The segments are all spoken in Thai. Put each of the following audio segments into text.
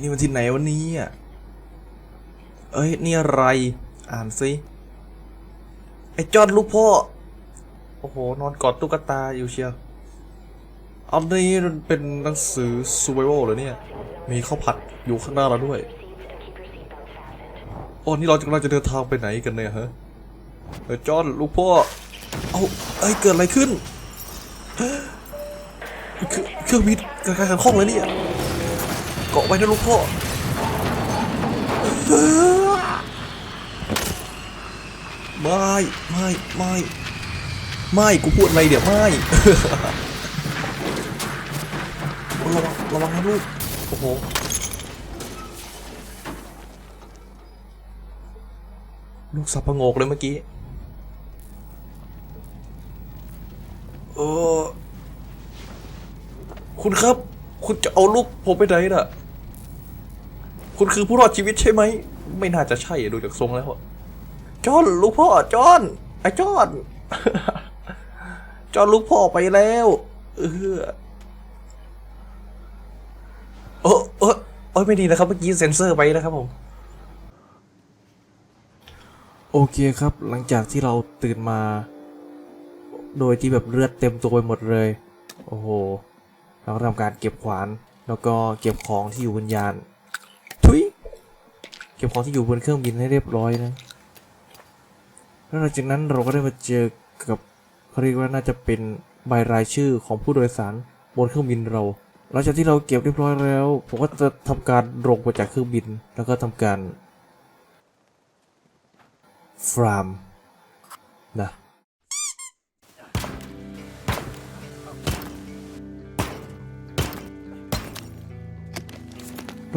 ที่นี่มันที่ไหนวันนี้อะ เอ้ย นี่อะไร อ่านสิ ไอ้จอดลูกพ่อ โอ้โห นอนกอดตุ๊กตาอยู่เชียวอันนี้มันเป็นหนังสือ survival เหรอเนี่ย มีข้าวผัดอยู่ข้างหน้าเราด้วย โอ้ นี่เรากำลังจะเดินทางไปไหนกันเนี่ยฮะเออจอนลูกพ่อ เอาเอ้ย เกิดอะไรขึ้น เครื่องบินกระการขันข้องเลยเนี่ย เกาะไว้นะลูกพ่อไม่ไม่ไม่ไม่กูพูดอะไรเดี๋ยวไม่ระวังระวังนะลูกโอ้โหลูกสับประงกเลยเมื่อกี้เออคุณครับ คุณจะเอาลูกผมไปไหนน่ะ คุณคือผู้รอดชีวิตใช่ไหม ไม่น่าจะใช่ดูจากทรงแล้วอจอนลูกพ่อจอนไอ้จอนจอนลูกพ่อไปแล้วเออโอ้โอ้โอ้ยไม่ดีนะครับเมื่อกี้เซ็นเซอร์ไปนะครับผมโอเคครับหลังจากที่เราตื่นมา โดยที่แบบเลือดเต็มตัวไปหมดเลย โอ้โห เราก็ทำการเก็บขวาน แล้วก็เก็บของที่อยู่บนยาน เก็บของที่อยู่บนเครื่องบินให้เรียบร้อยนะแล้วหลังจากนั้นเราก็ได้มาเจอกับเขาเรียกว่าน่าจะเป็นใบรายชื่อของผู้โดยสารบนเครื่องบินเราหลังจากที่เราเก็บเรียบร้อยแล้ว ผมก็จะทำการลงมาจากเครื่องบินแล้วก็ทำการฟราม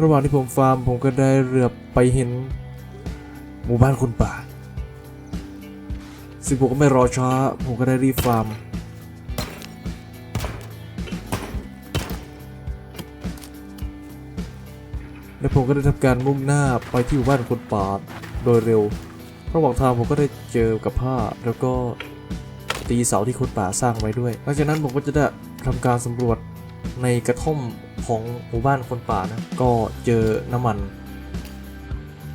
ระหว่างที่ผมฟาร์มผมก็ได้เรือไปเห็น หมู่บ้านคนป่าซึ่งผมก็ไม่รอช้า ผมก็ได้รีบฟาร์ม และผมก็ได้ทำการมุ่งหน้าไปที่หมู่บ้านคนป่าโดยเร็ว ระหว่างทางผมก็ได้เจอกับผ้าแล้วก็ตีเสาที่คนป่าสร้างไว้ด้วยหลังจากนั้นผมก็จะได้ทำการสำรวจ ในกระท่อมของหมู่บ้านคนป่านะ ก็เจอน้ำมัน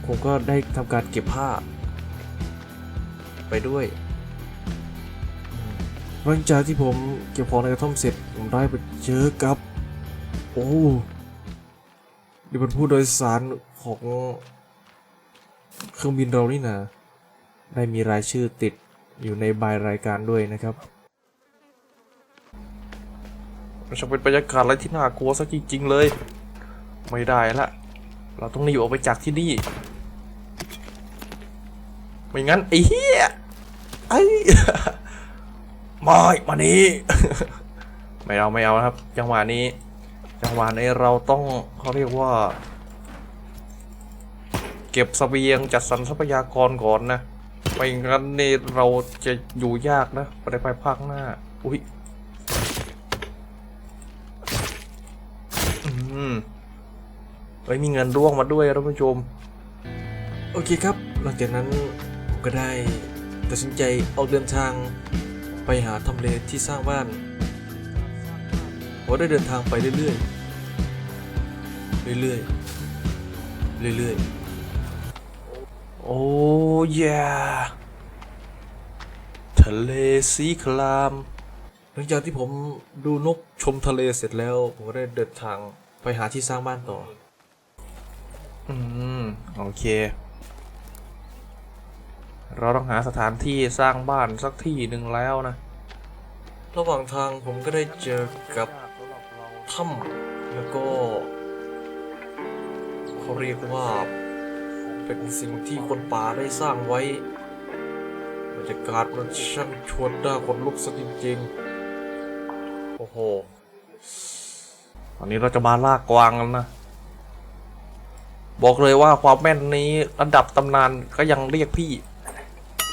ผมก็ได้ทำการเก็บผ้า ไปด้วยหลังจากที่ผมเก็บของในกระท่อมเสร็จ ผมได้ไปเจอกับ โอ้นี่เป็นผู้โดยสารของเครื่องบินเรานี่นะได้มีรายชื่อติดอยู่ในใบรายการด้วยนะครับ มันช่างเป็นบรรยากาศอะไรที่น่ากลัวซะจริงๆเลย ไม่ได้ละ เราต้องหนีออกไปจากที่นี่ ไม่งั้นไอ้เหี้ยไอ้ไม่มานี้ไม่เอาไม่เอาครับ จังหวะนี้ จังหวะนี้เราต้องเขาเรียกว่า เก็บเสบียงจัดสรรทรัพยากรก่อนนะ ไม่งั้นนี่เราจะอยู่ยากนะไปไปภาคหน้า อุ้ย เฮ้ยมีเงินร่วงมาด้วยท่านผู้ชม โอเคครับ หลังจากนั้นผมก็ได้ตัดสินใจออกเดินทางไปหาทำเลที่สร้างบ้านผมได้เดินทางไปเรื่อยๆ เรื่อยๆ เรื่อยๆ โอ้ยทะเลสีคราม หลังจากที่ผมดูนกชมทะเลเสร็จแล้ว ผมก็ได้เดินทางไปหาที่สร้างบ้านต่อ อืม โอเค เราต้องหาสถานที่สร้างบ้านสักที่หนึ่งแล้วนะ ระหว่างทางผมก็ได้เจอกับถ้ำแล้วก็เขาเรียกว่าเป็นสิ่งที่คนป่าได้สร้างไว้บรรยากาศมันช่างชวนน่าขนลุกซะจริงๆ โอ้โหตอนนี้เราจะมาลากกวางแล้วนะ บอกเลยว่าความแม่นนี้ระดับตำนานก็ยังเรียกพี่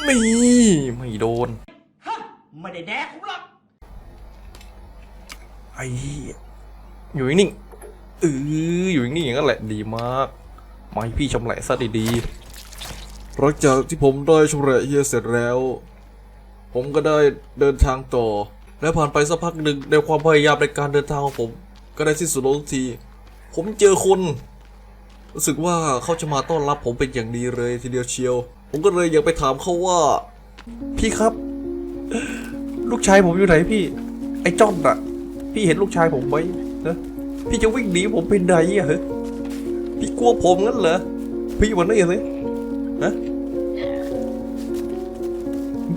นี่ไม่โดนไม่ได้แดกผมหรอกไอ้เหี้ยอยู่นิ่งๆเอออยู่นิ่งๆอย่างนั้นแหละดีมากมาให้พี่ชำแหละซะดีๆหลังจากที่ผมได้ชำแหละเฮียเสร็จแล้ว ผมก็ได้เดินทางต่อ และผ่านไปสักพักหนึ่งในความพยายามในการเดินทางของผม ก็ได้สิ้นสุดลงที ผมเจอคน รู้สึกว่าเขาจะมาต้อนรับผมเป็นอย่างดีเลยทีเดียวเชียว ผมก็เลยอยากไปถามเขาว่า พี่ครับ ลูกชายผมอยู่ไหนพี่ ไอ้จ้อนอะพี่เห็นลูกชายผมไหมนะพี่จะวิ่งหนีผมไปไหนอะพี่กลัวผมงั้นเหรอพี่วันนี้สินะ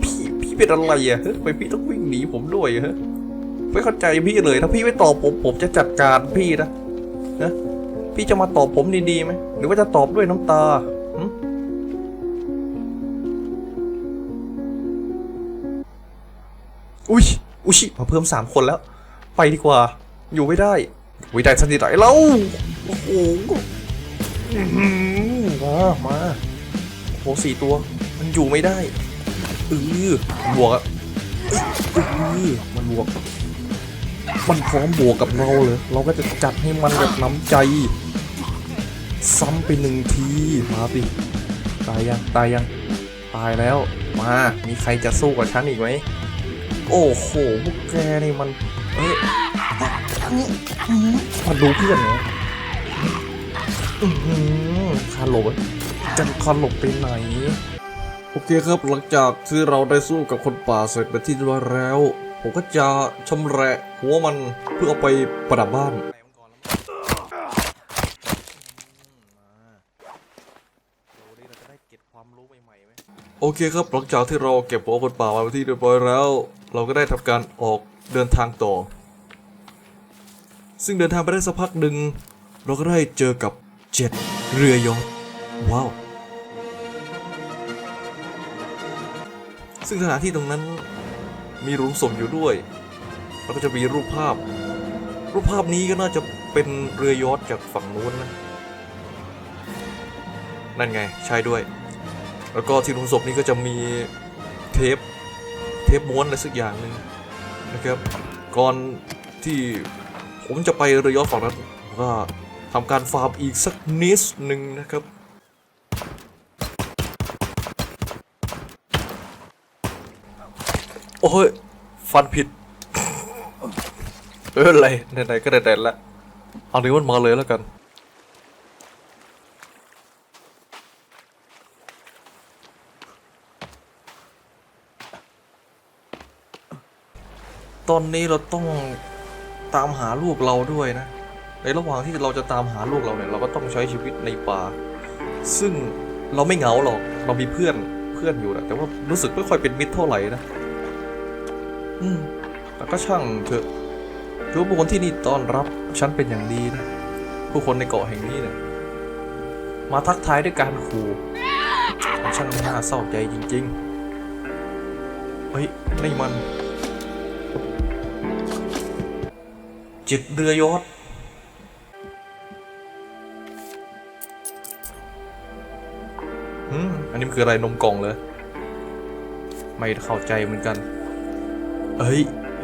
พี่พี่เป็นอะไรอะฮะทำไมพี่ต้องวิ่งหนีผมด้วยฮะไม่เข้าใจพี่เลยถ้าพี่ไม่ตอบผมผมจะจัดการพี่นะนะ พี่จะมาตอบผมดีๆไหมหรือว่าจะตอบด้วยน้ำตาอุ้ยอุ้ยมาเพิ่มสามคนแล้ว ไปดีกว่า อยู่ไม่ได้วิได้สันติไหนแล้วโอ้โหมามาโอ้โหสี่ตัว มันอยู่ไม่ได้เออบวกอะเออมันบวก มันพร้อมบวกกับเราเลย เราก็จะจัดให้มันแบบน้ำใจ ซ้ำไปหนึ่งทีมาสิตายยังตายยังตายแล้ว มามีใครจะสู้กับฉันอีกไหมโอ้โหพวกแกนี่มันเอ้ยมาดูเพื่อนเหรออื้อหือคาร์ลบจะคาร์ลบไปไหน โอเคครับหลังจากที่เราได้สู้กับคนป่าเสร็จเป็นที่เรียบร้อยแล้ว ผมก็จะชำแหละหัวมันเพื่อเอาไปประดับบ้าน โอเคครับหลังจากที่เราเก็บหัวคนป่ามาเป็นที่เรียบร้อยแล้ว เราก็ได้ทำการออกเดินทางต่อ ซึ่งเดินทางไปได้สักพักหนึ่งเราก็ได้เจอกับเจ็ดเรือยอชต์ว้าวซึ่งสถานที่ตรงนั้น มีหลุมศพอยู่ด้วย แล้วก็จะมีรูปภาพ รูปภาพนี้ก็น่าจะเป็นเรือยอชต์จากฝั่งนู้นนะ นั่นไงใช่ด้วย แล้วก็ที่หลุมศพนี้ก็จะมีเทป เทปม้วนอะไรสักอย่างหนึ่งนะครับ ก่อนที่ผมจะไปเรือยอชต์ฝั่งนั้นผมก็ทำการฟาร์มอีกสักนิดหนึ่งนะครับ โอ้ย ฟันผิด เอออะไรไหนๆก็ไหนๆละเอานี้วมันมาเลยแล้วกัน ตอนนี้เราต้องตามหาลูกเราด้วยนะ ในระหว่างที่เราจะตามหาลูกเราเนี่ย เราก็ต้องใช้ชีวิตในป่า ซึ่งเราไม่เหงาหรอก เรามีเพื่อนเพื่อนอยู่นะแต่ว่ารู้สึกไม่ค่อยเป็นมิตรเท่าไหร่นะ อืมแต่ก็ช่างเถอะถือว่าผู้คนที่นี่ต้อนรับฉันเป็นอย่างดีนะ ผู้คนในเกาะแห่งนี้เนี่ยมาทักทายด้วยการขู่มันช่างน่าเศร้าใจจริงๆ เฮ้ยนี่มัน จิตเรือยอดอืมอันนี้มันคืออะไรนมกล่องเลย ไม่เข้าใจเหมือนกัน เอ้ย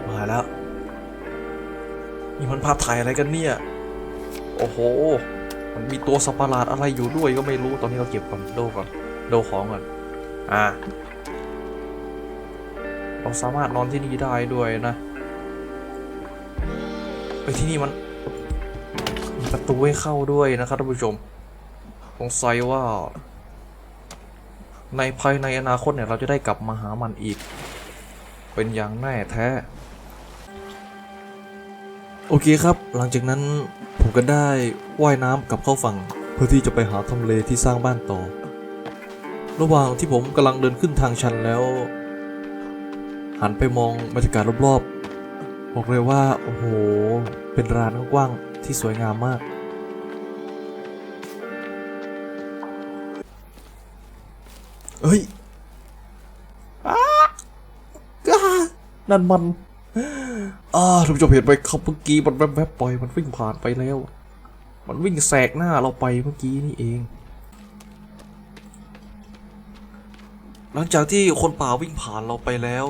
มาแล้วนี่มันภาพถ่ายอะไรกันเนี่ย โอ้โห มันมีตัวสัตว์ปหลาดอะไรอยู่ด้วยก็ไม่รู้ ตอนนี้เราเก็บก่อนโดก่อนโดของก่อน อ่า เราสามารถนอนที่นี่ได้ด้วยนะไปที่นี่มันมีประตูให้เข้าด้วยนะครับท่านผู้ชม สงสัยว่า ในภายในอนาคตเนี่ยเราจะได้กลับมาหามันอีก เป็นอย่างแน่แท้ โอเคครับ หลังจากนั้นผมก็ได้ว่ายน้ำกลับเข้าฝั่ง เพื่อที่จะไปหาทำเลที่สร้างบ้านต่อ ระหว่างที่ผมกำลังเดินขึ้นทางชันแล้ว หันไปมองบรรยากาศรอบๆ บอกเลยว่า โอ้โห เป็นร้านกว้างๆที่สวยงามมากเฮ้ย นั่นมันอ่าท่านผู้ชมเห็นไหมครับเมื่อกี้มันแวบๆไปมันวิ่งผ่านไปแล้ว มันวิ่งแสกหน้าเราไปเมื่อกี้นี่เอง หลังจากที่คนป่าวิ่งผ่านเราไปแล้ว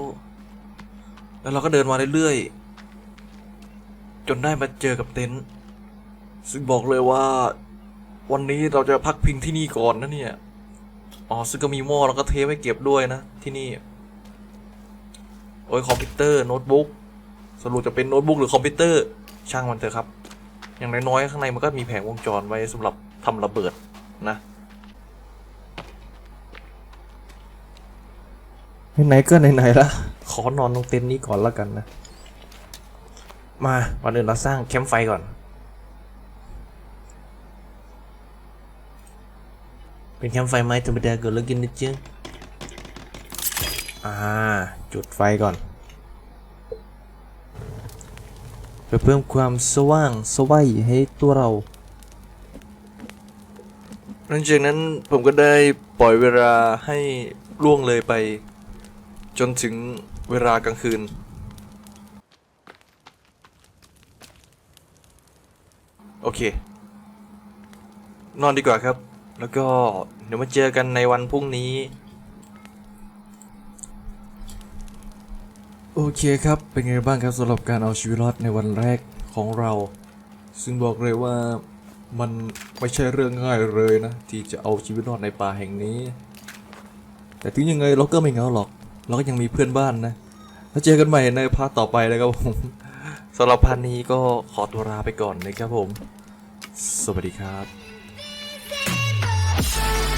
แล้วเราก็เดินมาเรื่อยๆ จนได้มาเจอกับเต็นท์ซึ่งบอกเลยว่า วันนี้เราจะพักพิงที่นี่ก่อนนะเนี่ย อ๋อซึ่งก็มีหม้อแล้วก็เทปไว้เก็บด้วยนะที่นี่ โอ้ยคอมพิวเตอร์โน้ตบุ๊กสรุปจะเป็นโน้ตบุ๊กหรือคอมพิวเตอร์ช่างมันเถอะครับ อย่างน้อยๆข้างในมันก็มีแผงวงจรไว้สำหรับทำระเบิดนะไหนๆก็ไหนๆละขอนอนตรงเต็นท์นี้ก่อนแล้วกันนะ มาวันอื่นเราสร้างแคมป์ไฟก่อน เป็นแคมป์ไฟไม้ธรรมดาเกิดแล้วกินนะจ๊ะอ่า จุดไฟก่อน เพื่อเพิ่มความสว่างสวัยให้ตัวเรา หลังจากนั้นผมก็ได้ปล่อยเวลาให้ล่วงเลยไป จนถึงเวลากลางคืน โอเค นอนดีกว่าครับ แล้วก็เดี๋ยวมาเจอกันในวันพรุ่งนี้ โอเคครับ เป็นไงบ้างครับสำหรับการเอาชีวิตรอดในวันแรกของเรา ซึ่งบอกเลยว่ามันไม่ใช่เรื่องง่ายเลยนะ ที่จะเอาชีวิตรอดในป่าแห่งนี้ แต่ถึงยังไงเราก็ไม่เหงาหรอก เราก็ยังมีเพื่อนบ้านนะ แล้วเจอกันใหม่ในพาร์ทต่อไปนะครับผมสำหรับพาร์ทนี้ก็ขอตัวลาไปก่อนนะครับผม สวัสดีครับ Thank